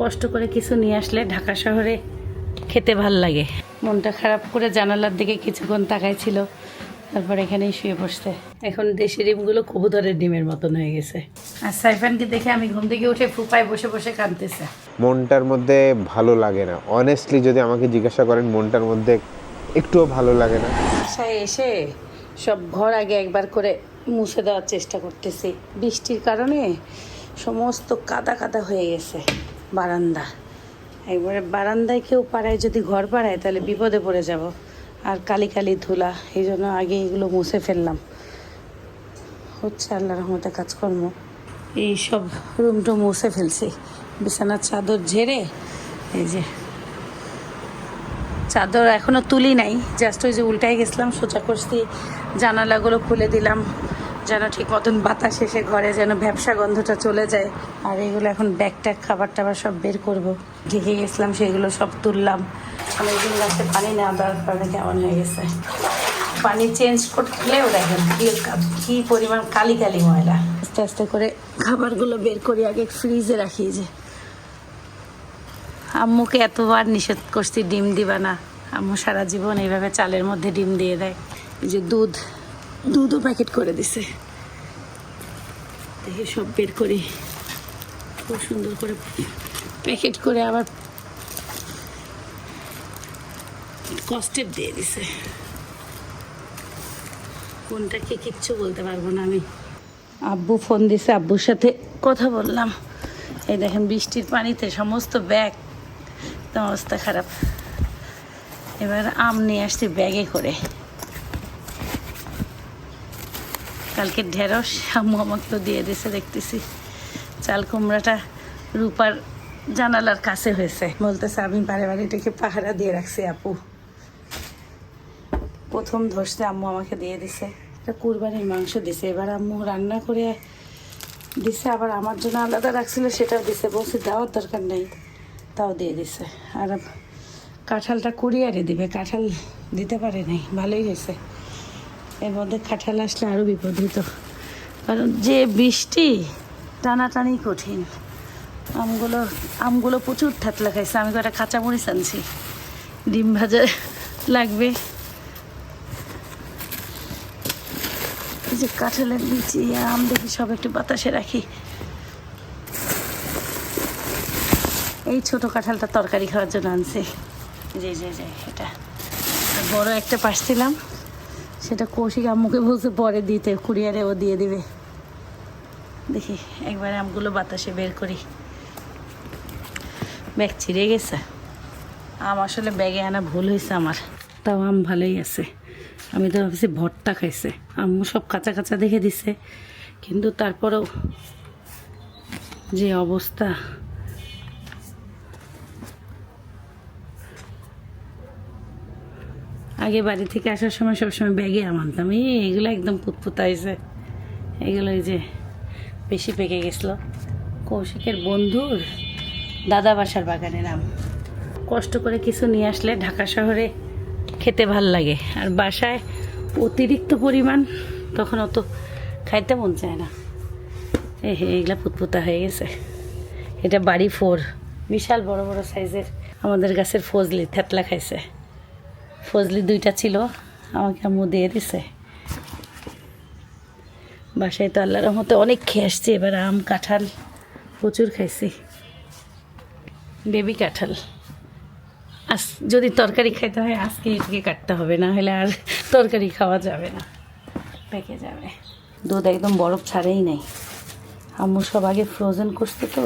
কষ্ট করে কিছু নিয়ে আসলে ঢাকা শহরে খেতে ভালো লাগে। মনটা খারাপ করে জানালার দিকে কিছুক্ষণ তাকাইছিল তারপর এখানেই শুয়ে বসতে এখন দেশি ডিমগুলো কবুতরের ডিমের মতন হয়ে গেছে। আর সাইফানকে দেখে আমি ঘুম থেকে উঠে ফুপায় বসে বসে কাঁদতেছে। মনটার মধ্যে ভালো লাগে না। অনেস্টলি যদি আমাকে জিজ্ঞাসা করেন মনটার মধ্যে একটুও ভালো লাগে না। বাসায় এসে সব ঘর আগে একবার করে মুছে দেওয়ার চেষ্টা করতেছি। বৃষ্টির কারণে সমস্ত কাদা কাদা হয়ে গেছে। বারান্দা। একবারে বারান্দায় কেউ পাড়ায় যদি ঘর পাড়ায়, তাহলে বিপদে পড়ে যাব। আর কালি কালি ধুলা, এই জন্য আগে এগুলো মুছে ফেললাম। হচ্ছে আল্লাহ রহমতে কাজকর্ম। এই সব রুম টুম মুছে ফেলছি। বিছানার চাদর ঝেড়ে, এই যে চাদর এখনও তুলি নাই। জাস্ট ওই যে উল্টাই গেছিলাম, সোজা করছি, জানালাগুলো খুলে দিলাম। যেন ঠিক মতন বাতাস এসে ঘরে যেন ব্যবসা গন্ধটা চলে যায়। আর এগুলো এখন ব্যাগ খাবার টাবার সব বের করব। ঢেকে গেছিলাম সেগুলো সব তুললাম। অনেকদিন গাছে পানি না দেওয়ার কারণে কেমন হয়ে গেছে। পানি চেঞ্জ করলেও দেখেন কি পরিমাণ কালি কালি ময়লা। আস্তে আস্তে করে খাবারগুলো বের করি, আগে ফ্রিজে রাখি যে। আম্মুকে এতবার নিষেধ করছি, ডিম দিবা না। আম্মু সারা জীবন এইভাবে চালের মধ্যে ডিম দিয়ে দেয়। যে দুধ। দুধও প্যাকেট করে দিছে। দেখে সব বের করি। খুব সুন্দর করে প্যাকেট করে আবার কষ্টের দিয়ে দিছে। কোনটাকে কিচ্ছু বলতে পারব না আমি। আব্বু ফোন দিছে, আব্বুর সাথে কথা বললাম। এই দেখেন, বৃষ্টির পানিতে সমস্ত ব্যাগ অবস্থা খারাপ। এবার আম নিয়ে আসছি ব্যাগে করে। কালকে ঢেঁড়স আম্মু আমাকে তো দিয়ে দিছে, দেখতেছি। চাল কুমড়াটা রূপার জানালার কাছে হয়েছে। বলতেছে, আমি বারে বারে এটাকে পাহারা দিয়ে রাখছি আপু। প্রথম ধরছে আম্মু আমাকে দিয়ে দিছে। এটা কুরবানির মাংস দিছে। এবার আম্মু রান্না করে দিছে, আবার আমার জন্য আলাদা রাখছিল, সেটাও দিছে। বলছি, দেওয়ার দরকার নেই। তাও দিয়ে দিছে। আর কাঁঠালটা কুরিয়ারে দিবে। কাঁঠাল দিতে পারে নাই। ভালোই হয়েছে। এর মধ্যে কাঁঠাল আসলে আরও বিপদ হতো কারণ যে বৃষ্টি টানাটানি কঠিন। আমগুলো আমগুলো প্রচুর থাতলা খাইছে। আমি কটা কাঁচামরিচ আনছি। ডিম ভাজা লাগবে। যে কাঁঠালের বিচি আম দেখি সব একটু বাতাসে রাখি। এই ছোট কাঁঠালটা তরকারি খাওয়ার জন্য আনছে। যে যে যে, এটা। বড় একটা পাশছিলাম সেটা কৌশিক আম্মুকে বলছে, পরে দিতে কুরিয়ারে ও দিয়ে দিবে। দেখি, একবার আমগুলো বাতাসে বের করি। ব্যাগ ছিঁড়ে গেছে। আম আসলে ব্যাগে আনা ভুল হয়েছে আমার। তাও আম ভালোই আছে। আমি তো ভাবছি ভর্তা খাইছে। আম্মু সব কাঁচা কাঁচা দেখে দিছে। কিন্তু তারপরেও যে অবস্থা আগে বাড়ি থেকে আসার সময় সবসময় ব্যাগে আম আনতাম। এই এগুলো একদম পুতপুতাইছে এগুলো এই যে বেশি পেকে গেছিল। কৌশিকের বন্ধুর দাদা বাসার বাগানের আম। কষ্ট করে কিছু নিয়ে আসলে ঢাকা শহরে খেতে ভালো লাগে। আর বাসায় অতিরিক্ত পরিমাণ তখন অত খাইতে মন চায় না। এ হে এগুলা পুতপুতা হয়ে গেছে। এটা বাড়ি ফোর। বিশাল বড় বড় সাইজের আমাদের গাছের ফজলি থেতলা খাইছে। ফজলি দুইটা ছিল, আমাকে আম্মু দিয়ে দিছে। বাসায় তো আল্লাহর মতো অনেক খেয়ে আসছি, এবার আম, কাঁঠাল, প্রচুর খাইছি। বেবি কাঁঠাল। আজ যদি তরকারি খাইতে হয়, আজকে এটাকে কাটতে হবে, না হলে আর তরকারি খাওয়া যাবে না। পেকে যাবে। দুধ একদম বরফ ছাড়েই নেই। আম্মু সব আগে ফ্রোজেন করছে তো,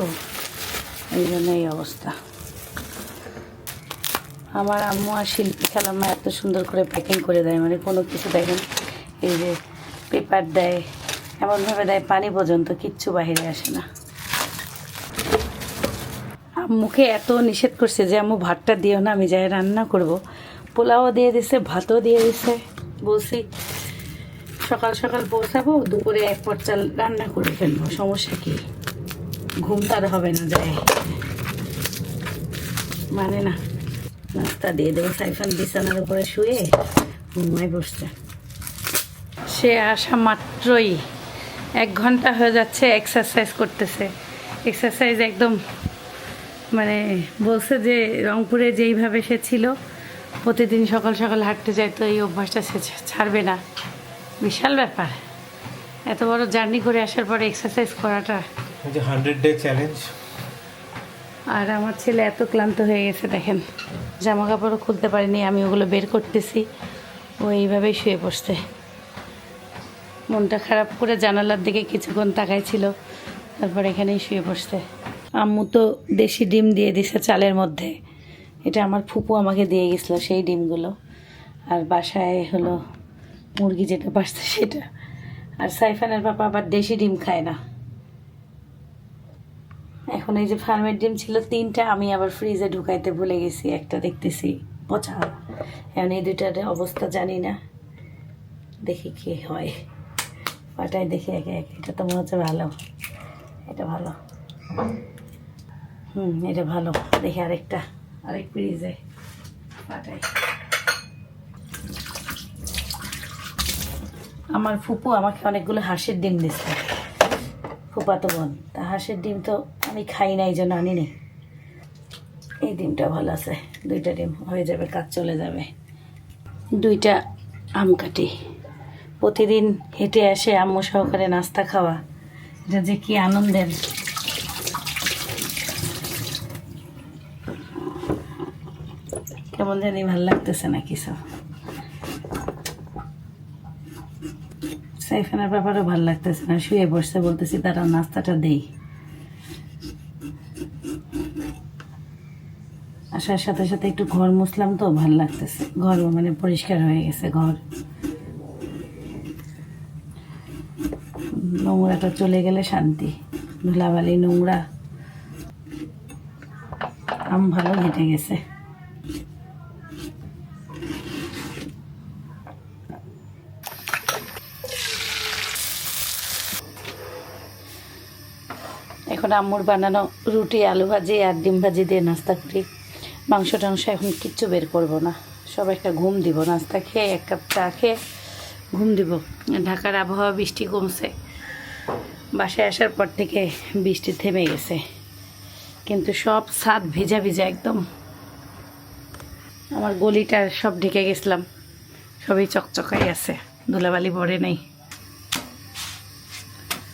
এই জন্য এই অবস্থা। আমার আম্মু আর শিল্পী খালাম্মা এত সুন্দর করে প্যাকিং করে দেয় মানে কোনো কিছু দেখেন এই যে পেপার দেয়, এমনভাবে দেয় পানি পর্যন্ত, কিচ্ছু বাইরে আসে না। আম্মুকে এত নিষেধ করছে যে, আম্মু, ভাতটা দিও না, আমি যাই রান্না করব। পোলাও দিয়ে দিছে, ভাতও দিয়ে দিছে। বলছি, সকাল সকাল পৌঁছাবো, দুপুরে এক চাল রান্না করে ফেলব, সমস্যা কি? ঘুম তার হবে না যায় মানে না। নাস্তা দিয়ে দেবো। সাইফান বিছানার উপরে শুয়ে ঘুমায় বসছে। সে আসা মাত্রই। এক ঘণ্টা হয়ে যাচ্ছে এক্সারসাইজ করতেছে। এক্সারসাইজ একদম মানে বলছে যে রংপুরে যেইভাবে সে ছিল প্রতিদিন সকাল সকাল হাঁটতে যায় তো এই অভ্যাসটা সে ছা- ছাড়বে না। বিশাল ব্যাপার। এত বড় জার্নি করে আসার পরে এক্সারসাইজ করাটা। হান্ড্রেড ডে চ্যালেঞ্জ আর আমার ছেলে এত ক্লান্ত হয়ে গেছে দেখেন। জামা কাপড়ও খুলতে পারিনি, আমি ওগুলো বের করতেছি। ও এইভাবেই শুয়ে পড়ছে। মনটা খারাপ করে জানালার দিকে কিছুক্ষণ তাকাই ছিল তারপর এখানেই শুয়ে পড়ছে। আম্মু তো দেশি ডিম দিয়ে দিছে চালের মধ্যে। এটা আমার ফুপু আমাকে দিয়ে গেছিল সেই ডিমগুলো। আর বাসায় হলো মুরগি যেটা বাসছে সেটা। আর সাইফানের বাবা আবার দেশি ডিম খায় না। এখন এই যে ফার্মের ডিম ছিল তিনটা, আমি আবার ফ্রিজে ঢুকাইতে ভুলে গেছি, একটা দেখতেছি পচা। এখন এই দুইটার অবস্থা জানি না, দেখি কি হয়। পাটাই দেখি একে একে, এটা তো মনে হচ্ছে ভালো, এটা ভালো। হুম, এটা ভালো, দেখি আরেকটা, আরেক ফ্রিজে পাটাই আমার ফুপু আমাকে অনেকগুলো হাঁসের ডিম দিচ্ছে ফুপাতো বোন, তা হাঁসের ডিম তো আমি খাই না এই জন্য আনি নি। এই ডিমটা ভালো আছে, দুইটা ডিম, হয়ে যাবে, কাজ চলে যাবে। দুইটা আম কাটি। প্রতিদিন হেঁটে আসে আম্মু সহকারে নাস্তা খাওয়া, এটা যে কি আনন্দের। কেমন জানি ভালো লাগতেছে না কিছু সাইফানের ব্যাপারও ভালো লাগতেছে না। শুয়ে বসতে বলতেছি তারা নাস্তাটা দেই। আসার সাথে সাথে একটু ঘর মুছলাম তো, ভালো লাগতেছে। ঘর মানে পরিষ্কার হয়ে গেছে ঘর। নোংরাটা চলে গেলে শান্তি। ধুলাবালি, নোংরা। আম ভালো ঘেটে গেছে। এখন আম্মুর বানানো রুটি, আলু ভাজি আর ডিম ভাজি দিয়ে নাস্তা করি। মাংস টাংস এখন কিচ্ছু বের করব না। সব একটা ঘুম দিব, নাস্তা খেয়ে এক কাপ চা খেয়ে ঘুম দিব। ঢাকার আবহাওয়া বৃষ্টি কমছে। বাসায় আসার পর থেকে বৃষ্টি থেমে গেছে। কিন্তু সব ছাদ ভিজা ভিজা একদম। আমার গলিটা সব ঢেকে গেছিলাম। সবই চকচকাই আছে। ধুলাবালি পড়ে নেই।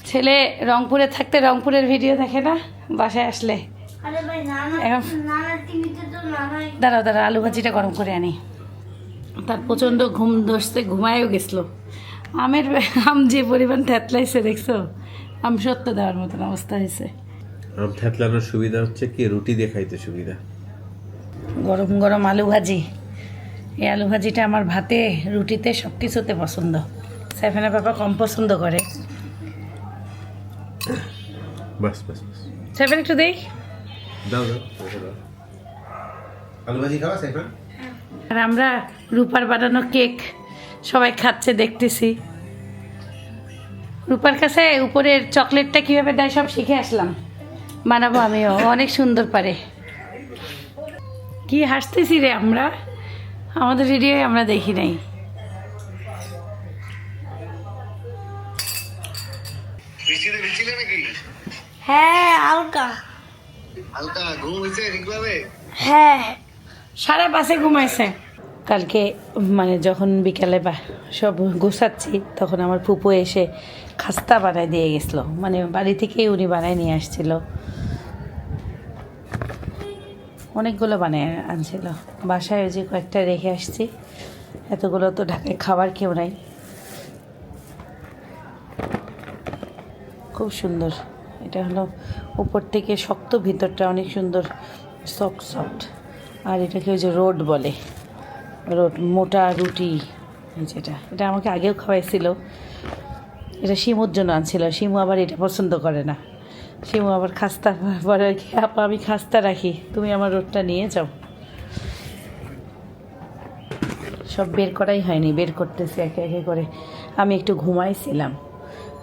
ছেলে রংপুরে থাকতে রংপুরের ভিডিও দেখে না? বাসায় আসলে। আরে ভাই নানা এখন নানা টিভিতে তো নানাই দাঁড়াও দাঁড়াও আলু ভাজিটা গরম করে আনি। তার প্রচণ্ড ঘুম ধরছে ঘুমায়ও গেছিল। আমের আম যে পরিমাণ থেতলাইছে দেখছ? আম সত্য দেওয়ার মতন অবস্থা হয়েছে। আম থ্যাতলানোর সুবিধা হচ্ছে কি? রুটি দিয়ে খাইতে সুবিধা। গরম গরম আলু ভাজি। এই আলু ভাজিটা আমার ভাতে রুটিতে সব কিছুতে পছন্দ। সাইফানা পাপা কম পছন্দ করে। বাস বাস বাস। সাইফান একটু দেই দাও দাও আলু ভাজি খাওয়া সাইফান? আর আমরা রূপার বানানো কেক সবাই খাচ্ছে দেখতেছি। রূপার কাছে উপরের চকলেটটা কীভাবে দেয় সব শিখে আসলাম। বানাবো আমিও ও অনেক সুন্দর পারে। কি হাসতেছি রে আমরা? আমাদের ভিডিও আমরা দেখি নাই। হ্যাঁ হালকা। হালকা ঘুম হয়েছে ঠিকভাবে? হ্যাঁ। সারা বাসে ঘুমাইছে। কালকে মানে যখন বিকালে বা সব গোছাচ্ছি তখন আমার ফুপু এসে খাস্তা বানায় দিয়ে গেছিল। মানে বাড়ি থেকেই উনি বানায় নিয়ে আসছিল। অনেকগুলো বানিয়ে আনছিল। বাসায় ওই যে কয়েকটা রেখে আসছি। এতগুলো তো ঢাকায় খাবার কেউ নাই। খুব সুন্দর। এটা হলো উপর থেকে শক্ত, ভিতরটা অনেক সুন্দর সফট সফট আর এটাকে ওই যে রোড বলে। রোড, মোটা রুটি যেটা এটা। আমাকে আগেও খাওয়াইছিল। এটা শিমুর জন্য আনছিল। শিমু আবার এটা পছন্দ করে না। শিমু আবার খাস্তা পরে আর কি, আপা, আমি খাস্তা রাখি। তুমি আমার রোডটা নিয়ে যাও। সব বের করাই হয়নি। বের করতেছি একে একে করে। আমি একটু ঘুমাইছিলাম।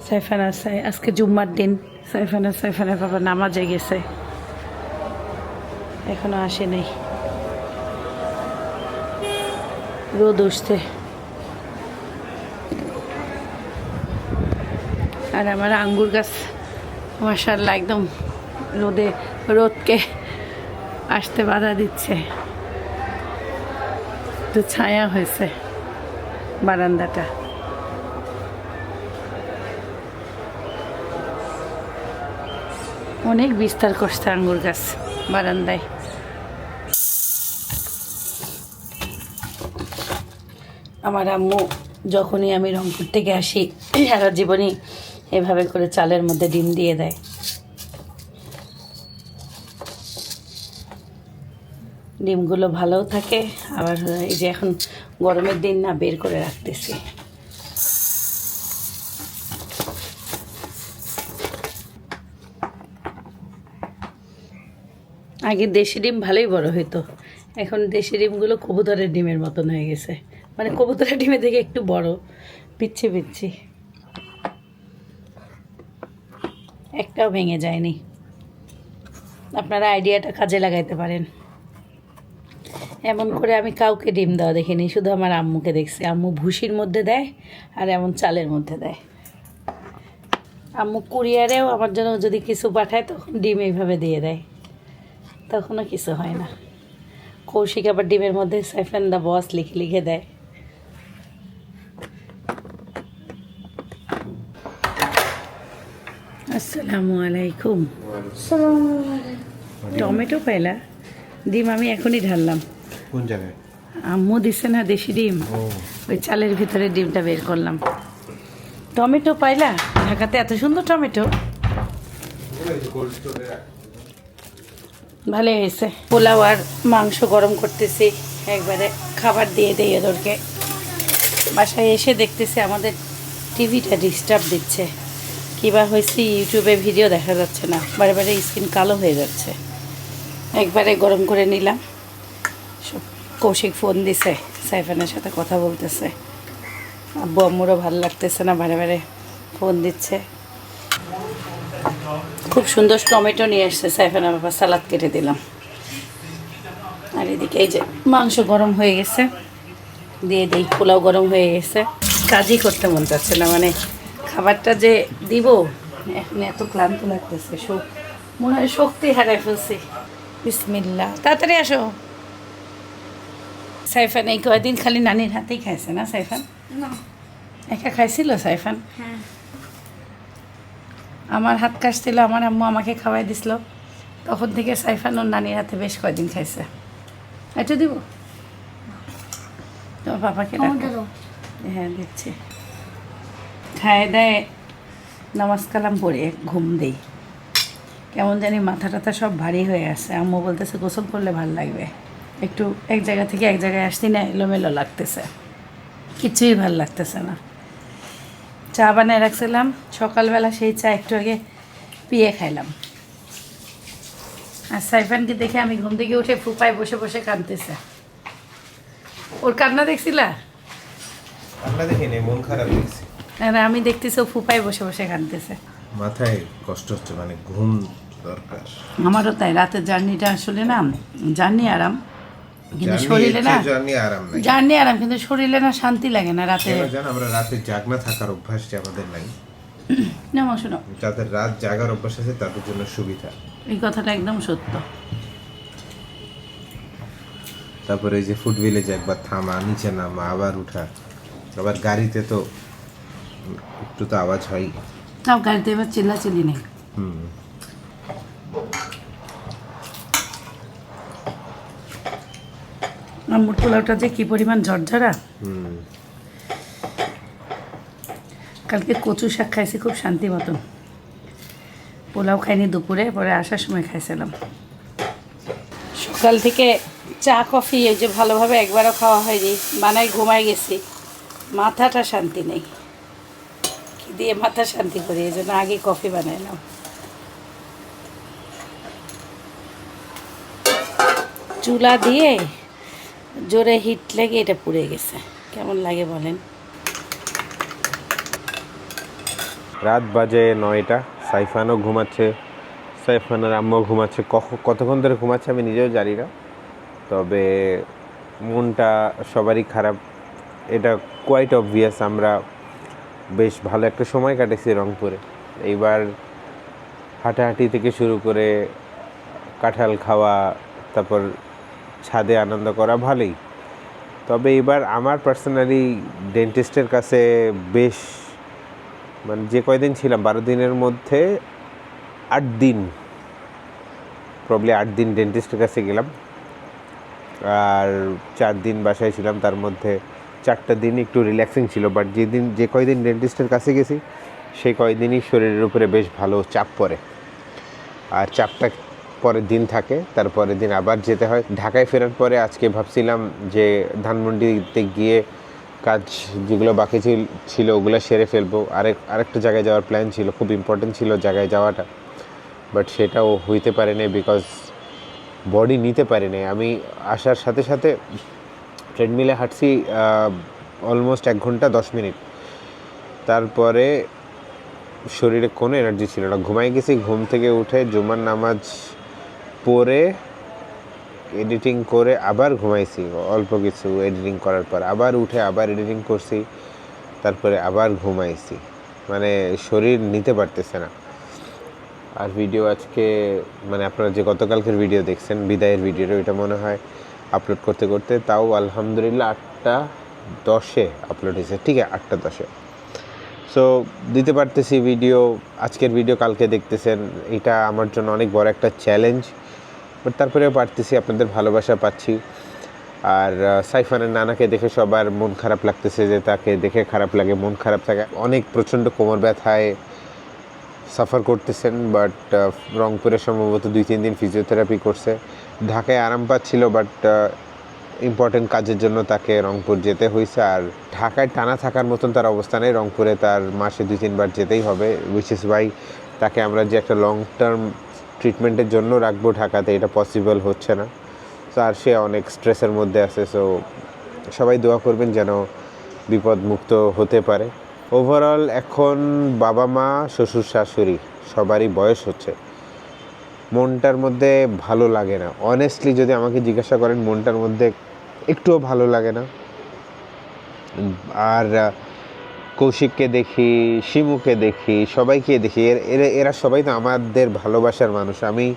সাইফানা সাই আজকে জুম্মার দিন। সাইফানা সাইফানা বাবা নামাজে গেছে। এখনও আসে নাই। রোদ উঠছে। আর আমার আঙ্গুর গাছ মাসাল্লাহ একদম রোদে, রোদকে আসতে বাধা দিচ্ছে। একটু ছায়া হয়েছে বারান্দাটা। অনেক বিস্তার করছে আঙ্গুর গাছ বারান্দায়। আমার আম্মু যখনই আমি রংপুর থেকে আসি, সারা জীবনই এভাবে করে চালের মধ্যে ডিম দিয়ে দেয়। ডিমগুলো ভালোও থাকে, আবার এই যে এখন গরমের দিন না বের করে রাখতেছি। আগে দেশি ডিম ভালোই বড় হইতো। এখন দেশি ডিমগুলো কবুতরের ডিমের মতন হয়ে গেছে। মানে কবুতরের ডিমের থেকে একটু বড়। পিচ্ছি পিচ্ছি। একটাও ভেঙে যায়নি। আপনারা আইডিয়াটা কাজে লাগাইতে পারেন। এমন করে আমি কাউকে ডিম দেওয়া দেখিনি, শুধু আমার আম্মুকে দেখছি। আম্মু ভুসির মধ্যে দেয় আর এমন চালের মধ্যে দেয়। আম্মু কুরিয়ারেও আমার জন্য যদি কিছু পাঠায়, তখন ডিম এইভাবে দিয়ে দেয়। তখনও কিছু হয় না। কৌশিক আবার ডিমের মধ্যে সাইফেন দা বস লিখে লিখে দেয়। আসসালামু আলাইকুম। টমেটো পাইলা? ডিম আমি এখনই ঢাললাম। কোন জায়গায়? আম্মু দিছে না দেশি ডিম। ওই চালের ভিতরে ডিমটা বের করলাম। টমেটো পাইলা? ঢাকাতে এত সুন্দর টমেটো। ভালো হয়েছে। পোলাও আর মাংস গরম করতেছি। একবারে খাবার দিয়ে দেই ওদেরকে। বাসায় এসে দেখতেছি আমাদের টিভিটা ডিস্টার্ব দিচ্ছে। কিবা হয়েছে ইউটিউবে ভিডিও দেখা যাচ্ছে না। বারে বারে স্ক্রিন কালো হয়ে যাচ্ছে। একবারে গরম করে নিলাম। সব কৌশিক ফোন দিছে, সাইফানের সাথে কথা বলতেছে। আব্বু, আম্মুরও ভালো লাগতেছে না, বারে বারে ফোন দিচ্ছে। খুব সুন্দর টমেটো নিয়ে এসছে সাইফানা বাবা সালাদ কেটে দিলাম। আর এদিকে এই যে মাংস গরম হয়ে গেছে দিয়ে দিই পোলাও গরম হয়ে গেছে। কাজই করতে মন চাচ্ছে না মানে খাবারটা যে দিব এখন এত ক্লান্ত লাগতেছে শোক মনে হয় শক্তি হারাই ফেলছি। বিসমিল্লা তাড়াতাড়ি আসো। সাইফান এই কয়দিন খালি নানির হাতেই খাইছে না সাইফান? না। একা খাইছিল সাইফান? হ্যাঁ। আমার হাত কাশছিল আমার আম্মু আমাকে খাওয়াই দিছিল। তখন থেকে সাইফান ওর নানির হাতে বেশ কয়দিন খাইছে। এটা দিব। তোমার পাপাকে হ্যাঁ দিচ্ছি। খায় দেয় নামাজ কালাম পড়ে ঘুম দেই। কেমন জানি মাথা টাথা সব ভারী হয়ে আছে। আম্মু বলতেছে গোসল করলে ভালো লাগবে। একটু এক জায়গা থেকে এক জায়গায় আসতে না এলোমেলো লাগতেছে। কিছুই ভালো লাগতেছে না। চা বানিয়ে রাখছিলাম। সকালবেলা সেই চা একটু আগে পিয়ে খাইলাম। আর সাইফানকে দেখে আমি ঘুম থেকে উঠে ফুপায় বসে বসে কাঁদতেছে। ওর কান্না দেখছিলা? আমরা দেখিনি মন খারাপ দেখছি। আর আমি দেখতেছি ও ফুপায় বসে বসে কাঁদতেছে। মাথায় কষ্ট হচ্ছে মানে ঘুম দরকার। আমারও তাই রাতের জার্নিটা আসলে না জার্নি আরাম। কিন্তু শরীরে না জার্নি আরাম কিন্তু শরীরে না শান্তি লাগে না রাতে। জান আমরা রাতে জাগনা থাকার আমাদের নাই। না শোনো। যাদের রাত জাগার অভ্যাস আছে তাদের জন্য সুবিধা। এই কথাটা একদম সত্য। তারপরে এই যে ফুড ভিলেজ একবার থামা নিচে নামা আবার উঠা। আবার গাড়িতে তো একটু তো আওয়াজ হয়। তাও গাড়িতে এবার চিল্লাচিল্লি নেই। হুম। আম্মুর পোলাওটা যে কী পরিমাণ ঝরঝরা। কালকে কচু শাক খাইছি খুব শান্তি মতন। পোলাও খাইনি দুপুরে পরে আসার সময় খাইছিলাম। সকাল থেকে চা কফি এই যে ভালোভাবে একবারও খাওয়া হয়নি বানাই ঘুমাই গেছি। মাথাটা শান্তি নেই। কি দিয়ে মাথা শান্তি করি? এই জন্য আগে কফি বানাইলাম। চুলা দিয়ে জোরে হিট লেগে এটা পুড়ে গেছে। কেমন লাগে বলেন? রাত বাজে নয়টা, সাইফানও ঘুমাচ্ছে, সাইফানের আম্মু ঘুমাচ্ছে। কখ- কতক্ষণ ধরে ঘুমাচ্ছে আমি নিজেও জানি না। তবে মনটা সবারই খারাপ। এটা কোয়াইট অবভিয়াস আমরা বেশ ভালো একটা সময় কাটেছি রংপুরে। এইবার হাঁটাহাঁটি থেকে শুরু করে কাঁঠাল খাওয়া, তারপর ছাদে আনন্দ করা ভালোই। তবে এবার আমার পার্সোনালি ডেন্টিস্টের কাছে বেশ মানে যে কয়দিন ছিলাম, বারো দিনের মধ্যে আট দিন প্রবলি আট দিন ডেন্টিস্টের কাছে গেলাম। আর চার দিন বাসায় ছিলাম, তার মধ্যে চারটা দিন একটু রিল্যাক্সিং ছিল। বাট যেদিন, যে কয়দিন ডেন্টিস্টের কাছে গেছি, সেই কয়দিনই শরীরের উপরে বেশ ভালো চাপ পড়ে। আর চাপটা পরের দিন থাকে তারপরের দিন আবার যেতে হয়। ঢাকায় ফেরার পরে আজকে ভাবছিলাম যে ধানমন্ডিতে গিয়ে কাজ যেগুলো বাকি ছিল- ছিল ওগুলো সেরে ফেলব। আরেক, আরেকটা জায়গায় যাওয়ার প্ল্যান ছিল, খুব ইম্পর্টেন্ট ছিল জায়গায় যাওয়াটা। বাট সেটাও হইতে পারে না বিকজ বডি নিতে পারি নাই। আমি আসার সাথে সাথে ট্রেডমিলে হাঁটছি অলমোস্ট এক ঘণ্টা দশ মিনিট। তারপরে শরীরে কোনো এনার্জি ছিল না। ঘুমাই গেছি, ঘুম থেকে উঠে জুমার নামাজ পড়ে এডিটিং করে আবার ঘুমাইছি। অল্প কিছু এডিটিং করার পর আবার উঠে আবার এডিটিং করছি, তারপরে আবার ঘুমাইছি। মানে শরীর নিতে পারতেছে না। আর ভিডিও আজকে মানে আপনারা যে গতকালকের ভিডিও দেখছেন, বিদায়ের ভিডিওটা ওইটা মনে হয় আপলোড করতে করতে তাও আলহামদুলিল্লাহ আটটা দশে আপলোড হয়েছে। ঠিক আছে, আটটা দশে। সো দিতে পারতেছি ভিডিও আজকের ভিডিও কালকে দেখতেছেন। এটা আমার জন্য অনেক বড় একটা চ্যালেঞ্জ বাট তারপরেও পারতেছি, আপনাদের ভালোবাসা পাচ্ছি। আর সাইফানের নানাকে দেখে সবার মন খারাপ লাগতেছে যে তাকে দেখে খারাপ লাগে, মন খারাপ থাকে। অনেক প্রচণ্ড কোমর ব্যথায় সাফার করতেছেন, বাট রংপুরে সম্ভবত দুই, তিন দিন ফিজিওথেরাপি করছে। ঢাকায় আরাম পাচ্ছিল, বাট ইম্পর্টেন্ট কাজের জন্য তাকে রংপুর যেতে হয়েছে আর ঢাকায় টানা থাকার মতন তার অবস্থানে রংপুরে তার মাসে দুই, তিনবার যেতেই হবে উইচ ইস ওয়াই তাকে আমরা যে একটা লং টার্ম ট্রিটমেন্টের জন্য রাখব ঢাকাতে, এটা পসিবল হচ্ছে না। তো আর সে অনেক স্ট্রেসের মধ্যে আছে সো সবাই দোয়া করবেন যেন বিপদ মুক্ত হতে পারে। ওভারঅল এখন বাবা মা, শ্বশুর শাশুড়ি, সবারই বয়স হচ্ছে। মনটার মধ্যে ভালো লাগে না। অনেস্টলি যদি আমাকে জিজ্ঞাসা করেন, মনটার মধ্যে একটুও ভালো লাগে না। আর কৌশিককে দেখি শিমুকে দেখি, সবাইকে দেখি। এর- এরা সবাই তো আমাদের ভালোবাসার মানুষ। আমি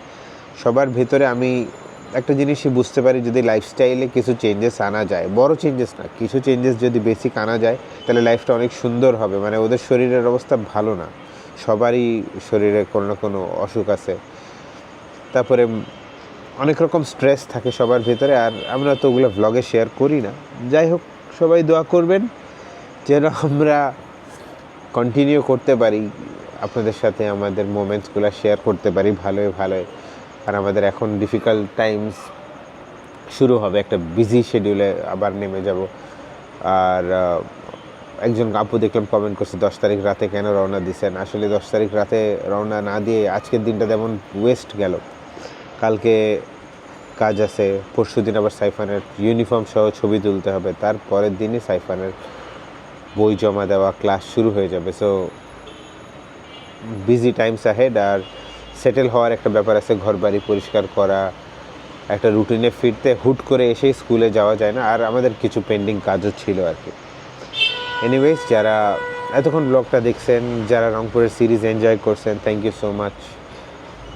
সবার ভেতরে আমি একটা জিনিসই বুঝতে পারি, যদি লাইফস্টাইলে কিছু চেঞ্জেস আনা যায়, বড় চেঞ্জেস না, কিছু চেঞ্জেস যদি বেসিক আনা যায়, তাহলে লাইফটা অনেক সুন্দর হবে। মানে ওদের শরীরের অবস্থা ভালো না। সবারই শরীরে কোনো না কোনো অসুখ আছে। তারপরে অনেক রকম স্ট্রেস থাকে সবার ভেতরে, আর আমরা তো ওগুলো ভ্লগে শেয়ার করি না। যাই হোক, সবাই দোয়া করবেন। যেন আমরা কন্টিনিউ করতে পারি, আপনাদের সাথে আমাদের মোমেন্টসগুলো শেয়ার করতে পারি ভালোই ভালোই আর আমাদের এখন ডিফিকাল্ট টাইমস শুরু হবে, একটা বিজি শিডিউলে আবার নেমে যাব। আর একজন আপু দেখলাম কমেন্ট করছে, দশ তারিখ রাতে কেন রওনা দিছেন? আসলে দশ তারিখ রাতে রওনা না দিয়ে আজকের দিনটা যেমন ওয়েস্ট গেল। কালকে কাজ আছে পরশু দিন আবার সাইফানের ইউনিফর্ম সহ ছবি তুলতে হবে তার পরের দিনই সাইফানের বই জমা দেওয়া, ক্লাস শুরু হয়ে যাবে। সো বিজি টাইমস আহেড আর সেটেল হওয়ার একটা ব্যাপার আছে ঘর বাড়ি পরিষ্কার করা, একটা রুটিনে ফিরতে হুট করে এসেই স্কুলে যাওয়া যায় না। আর আমাদের কিছু পেন্ডিং কাজও ছিল আর কি। এনিওয়েজ যারা এতক্ষণ ব্লগটা দেখছেন, যারা রংপুরের সিরিজ এনজয় করছেন থ্যাংক ইউ সো মাচ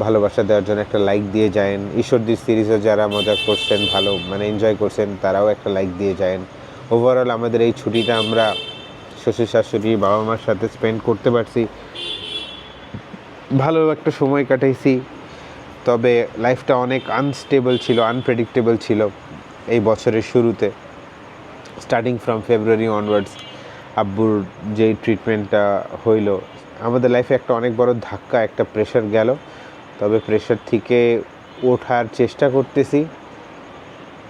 ভালোবাসা দেওয়ার জন্য একটা লাইক দিয়ে যায়েন। ঈশ্বরদীর সিরিজও যারা মজা করছেন, ভালো মানে এনজয় করছেন, তারাও একটা লাইক দিয়ে যায়েন। ওভারঅল আমাদের এই ছুটিটা আমরা শ্বশুর শাশুড়ি, বাবা মার সাথে স্পেন্ড করতে পারছি। ভালো একটা সময় কাটাইছি। তবে লাইফটা অনেক আনস্টেবল ছিল আনপ্রেডিক্টেবল ছিল এই বছরের শুরুতে। স্টার্টিং ফ্রম ফেব্রুয়ারি অনওয়ার্ডস আব্বুর যেই ট্রিটমেন্টটা হইল, আমাদের লাইফে একটা অনেক বড় ধাক্কা, একটা প্রেশার গেল। তবে প্রেশার থেকে ওঠার চেষ্টা করতেছি।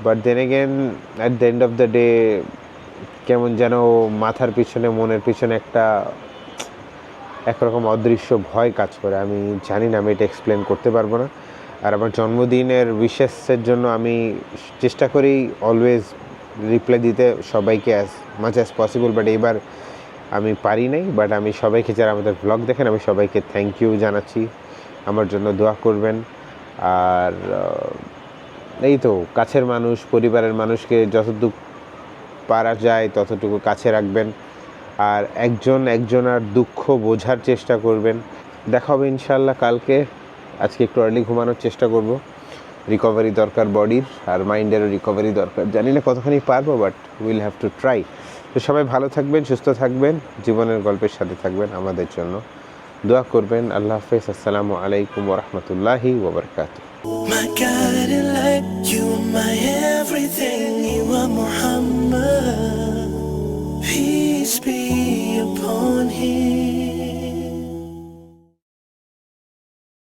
But then again at the end of the day কেমন যেন মাথার পিছনে, মনের পিছনে একটা একরকম অদৃশ্য ভয় কাজ করে। আমি জানি না, আমি এটা এক্সপ্লেন করতে পারব না। আর আমার জন্মদিনের উইশেসের জন্য আমি চেষ্টা করি অলওয়েজ রিপ্লাই দিতে সবাইকে as much as possible but এবার আমি পারি নাই। বাট আমি সবাইকে, যারা আমাদের ব্লগ দেখেন, আমি সবাইকে থ্যাংক ইউ জানাচ্ছি। আমার জন্য দোয়া করবেন। আর এই তো, কাছের মানুষ, পরিবারের মানুষকে যতটুকু পারা যায় ততটুকু কাছে রাখবেন। আর একজন একজনার দুঃখ বোঝার চেষ্টা করবেন। দেখা হবে ইনশাল্লাহ কালকে। আজকে একটু আর্লি ঘুমানোর চেষ্টা করব। রিকভারি দরকার বডির আর মাইন্ডেরও রিকভারি দরকার। জানি না কতখানি পারব but will have to try তো সবাই ভালো থাকবেন সুস্থ থাকবেন জীবনের গল্পের সাথে থাকবেন আমাদের জন্য। দোয়া করবেন। আল্লাহ হাফেজ। আসসালামু আলাইকুম ওরহমতুল্লাহি ওবরকাত My light, you my everything, you are Muhammad. Peace be upon him.